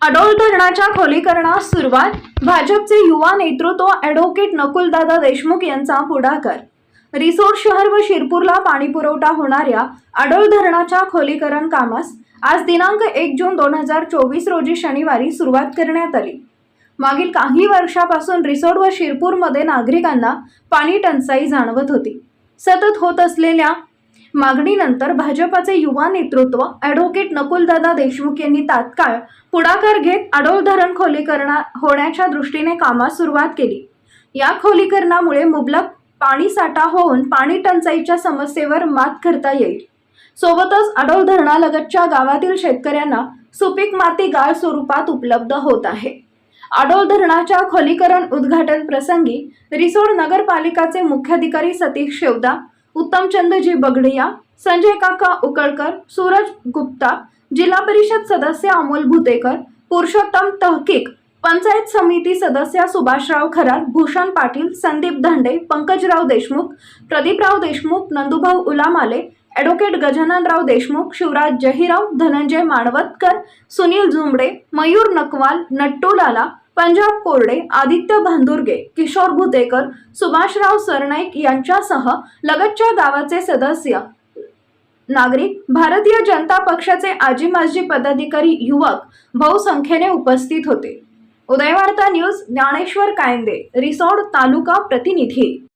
अडोल धरणाच्या खोलीकरणास सुरुवात. भाजपचे युवा नेतृत्व ॲडव्होकेट नकुलदादा देशमुख यांचा पुढाकार. रिसोड शहर व शिरपूरला पाणीपुरवठा होणाऱ्या अडोल धरणाच्या खोलीकरण कामास आज दिनांक एक जून दोन हजार चोवीस रोजी शनिवारी सुरुवात करण्यात आली. मागील काही वर्षापासून रिसोड व शिरपूरमध्ये नागरिकांना पाणी टंचाई जाणवत होती. सतत होत असलेल्या मागणीनंतर भाजपाचे युवा नेतृत्व ॲडव्होकेट नकुलदादा देशमुख यांनी तात्काळ पुढाकार घेत अडोल धरण खोलीकरणा होण्याच्या दृष्टीने कामास सुरुवात केली. या खोलीकरणामुळे मुबलक पाणी साठा होऊन पाणी टंचाईच्या समस्येवर मात करता येईल. सोबतच अडोल धरणालगतच्या गावातील शेतकऱ्यांना सुपीक माती गाळ स्वरूपात उपलब्ध होत आहे. आडोल धरणाच्या खोलीकरण उद्घाटन प्रसंगी रिसोड नगरपालिकाचे मुख्याधिकारी सतीश शेवदा उत्तमचंदजी बगडिया संजय काका उकळकर सूरज गुप्ता जिल्हा परिषद सदस्य अमोल भुतेकर पुरुषोत्तम तहकीक पंचायत समिती सदस्य सुभाषराव खरात भूषण पाटील संदीप धांडे पंकजराव देशमुख प्रदीपराव देशमुख नंदुभाऊ उलामाले ॲडव्होकेट गजाननराव देशमुख शिवराज जहिराव धनंजय माणवतकर सुनील झुंबडे मयूर नकवाल नट्टू लाला पंजाब कोरडे आदित्य भांदुर्गे किशोर भुतेकर सुभाषराव सरनाईक यांच्यासह लगतच्या गावाचे सदस्य. नागरिक भारतीय जनता पक्षाचे आजी माजी पदाधिकारी युवक बहुसंख्येने उपस्थित होते. उदयवार्ता न्यूज ज्ञानेश्वर कायंदे रिसोड तालुका प्रतिनिधी.